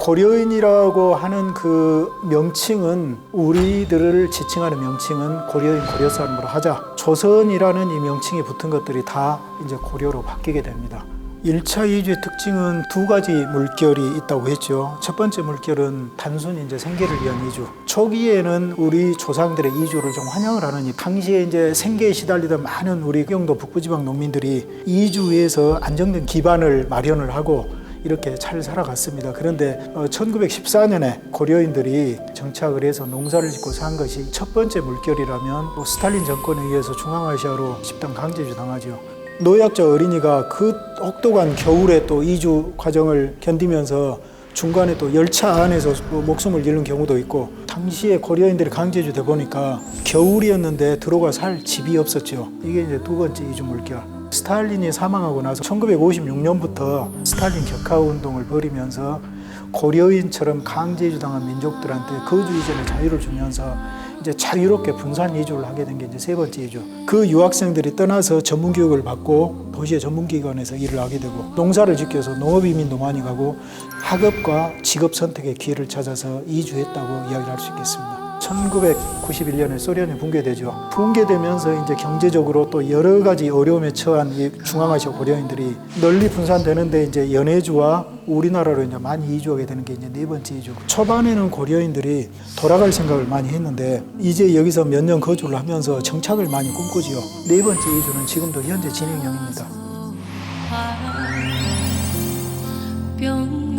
고려인이라고 하는 그 명칭은 우리들을 지칭하는 명칭은 고려인 고려 사람으로 하자. 조선이라는 이 명칭이 붙은 것들이 다 이제 고려로 바뀌게 됩니다. 1차 이주의 특징은 두 가지 물결이 있다고 했죠. 첫 번째 물결은 단순히 이제 생계를 위한 이주. 초기에는 우리 조상들의 이주를 좀 환영을 이 당시에 이제 생계에 시달리던 많은 우리 경도 북부지방 농민들이 이주에서 안정된 기반을 마련을 하고 이렇게 잘 살아갔습니다. 그런데 1914년에 고려인들이 정착을 해서 농사를 짓고 산 것이 첫 번째 물결이라면 또 스탈린 정권에 의해서 중앙아시아로 집단 강제주 당하죠. 노약자 어린이가 그 혹독한 겨울에 또 이주 과정을 견디면서 중간에 또 열차 안에서 또 목숨을 잃는 경우도 있고 당시에 고려인들이 강제주다 보니까 겨울이었는데 들어가 살 집이 없었죠. 이게 이제 두 번째 이주 물결. 스탈린이 사망하고 나서 1956년부터 스탈린 격하 운동을 벌이면서 고려인처럼 강제주당한 민족들한테 거주 이전의 자유를 주면서 이제 자유롭게 분산 이주를 하게 된 게 이제 세 번째 이주. 그 유학생들이 떠나서 전문 교육을 받고 도시의 전문 기관에서 일을 하게 되고 농사를 지켜서 농업 이민도 많이 가고 학업과 직업 선택의 기회를 찾아서 이주했다고 이야기를 할 수 있겠습니다. 1991년에 소련이 붕괴되죠. 붕괴되면서 이제 경제적으로 또 여러 가지 어려움에 처한 이 중앙아시아 고려인들이 널리 분산되는데 이제 연해주와 우리나라로 이제 많이 이주하게 되는 게 이제 네 번째 이주. 초반에는 고려인들이 돌아갈 생각을 많이 했는데 이제 여기서 몇 년 거주를 하면서 정착을 많이 꿈꾸지요. 네 번째 이주는 지금도 현재 진행형입니다. 뿅